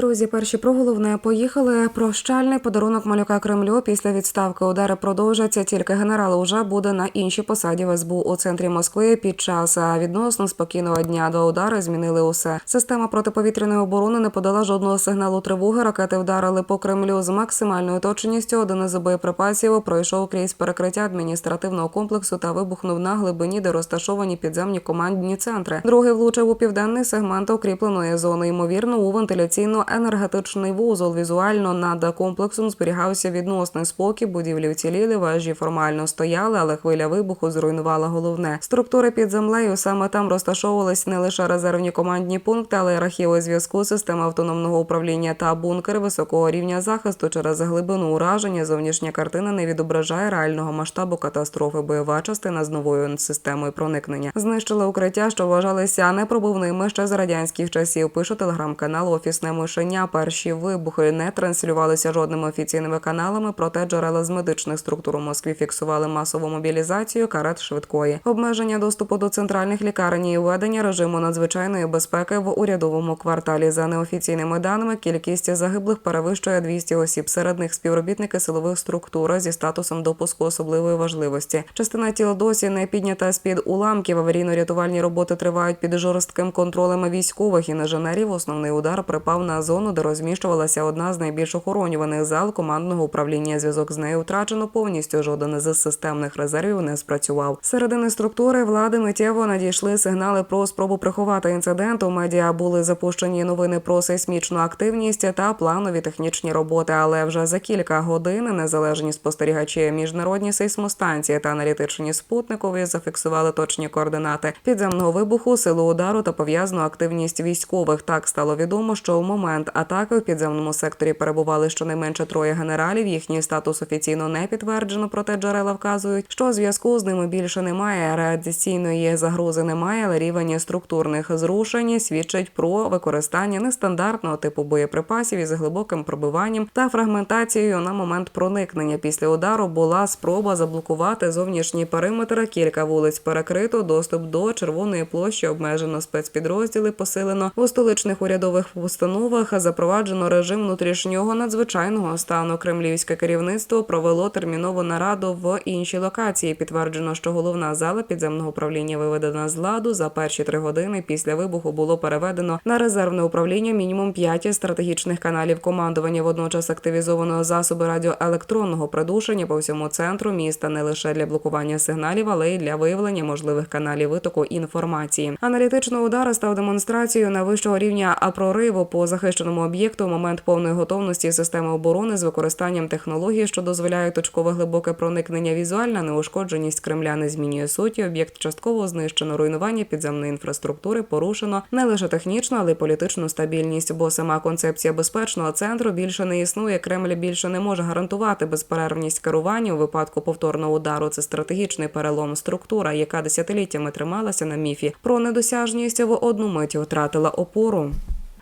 Друзі, перші про головне поїхали. Прощальний подарунок малюка Кремлю після відставки удари продовжаться. Тільки генерал уже буде на іншій посаді в СБУ у центрі Москви. Під час відносно спокійного дня до удару змінили усе. Система протиповітряної оборони не подала жодного сигналу тривоги. Ракети вдарили по Кремлю з максимальною точністю. Один із боєприпасів пройшов крізь перекриття адміністративного комплексу та вибухнув на глибині, де розташовані підземні командні центри. Другий влучив у південний сегмент укріпленої зони. Ймовірно, у вентиляційно-енергетичний вузол. Візуально над комплексом зберігався відносний спокій. Будівлі вціліли, вежі формально стояли, але хвиля вибуху зруйнувала головне. Структури під землею саме там розташовувались не лише резервні командні пункти, але й архіви зв'язку, система автономного управління та бункери високого рівня захисту через глибину ураження. Зовнішня картина не відображає реального масштабу катастрофи. Бойова частина з новою системою проникнення знищила укриття, що вважалися непробивними ще з радянських часів. Пише телеграм-канал Офісне мишеня. Перші вибухи не транслювалися жодними офіційними каналами. Проте джерела з медичних структур у Москві фіксували масову мобілізацію карет швидкої, обмеження доступу до центральних лікарень і введення режиму надзвичайної безпеки в урядовому кварталі. За неофіційними даними, кількість загиблих перевищує 200 осіб. Серед них співробітники силових структур зі статусом допуску особливої важливості. Частина тіл досі не піднята з під уламків. Аварійно-рятувальні роботи тривають під жорстким контролем військових інженерів. Основний удар припав на зону, де розміщувалася одна з найбільш охоронюваних зал командного управління. Зв'язок з нею втрачено повністю. Жоден з системних резервів не спрацював. Середини структури влади миттєво надійшли сигнали про спробу приховати інцидент. У медіа були запущені новини про сейсмічну активність та планові технічні роботи. Але вже за кілька годин незалежні спостерігачі, міжнародні сейсмостанції та аналітичні спутникові зафіксували точні координати підземного вибуху, силу удару та пов'язану активність військових. Так стало відомо, що у момент атаки в підземному секторі перебували щонайменше троє генералів. Їхній статус офіційно не підтверджено, проте джерела вказують, що зв'язку з ними більше немає. Радіаційної загрози немає, але рівень структурних зрушень свідчить про використання нестандартного типу боєприпасів із глибоким пробиванням та фрагментацією на момент проникнення. Після удару була спроба заблокувати зовнішній периметр. Кілька вулиць перекрито. Доступ до червоної площі обмежено спецпідрозділи посилено у столичних урядових установах. Запроваджено режим внутрішнього надзвичайного стану. Кремлівське керівництво провело термінову нараду в іншій локації. Підтверджено, що головна зала підземного управління виведена з ладу. За перші три години після вибуху було переведено на резервне управління мінімум п'ять стратегічних каналів командування. Водночас активізовано засоби радіоелектронного придушення по всьому центру міста не лише для блокування сигналів, але й для виявлення можливих каналів витоку інформації. Аналітичний удар став демонстрацією найвищого рівня а прориву по захищеному об'єкту. в Момент повної готовності системи оборони з використанням технологій, що дозволяють точкове глибоке проникнення. Візуальна неушкодженість Кремля не змінює суті. Об'єкт частково знищено. Руйнування підземної інфраструктури порушено не лише технічну, але й політичну стабільність. Бо сама концепція безпечного центру більше не існує. Кремль більше не може гарантувати безперервність керування у випадку повторного удару. Це стратегічний перелом структура, яка десятиліттями трималася на міфі про недосяжність в одну мить втратила опору.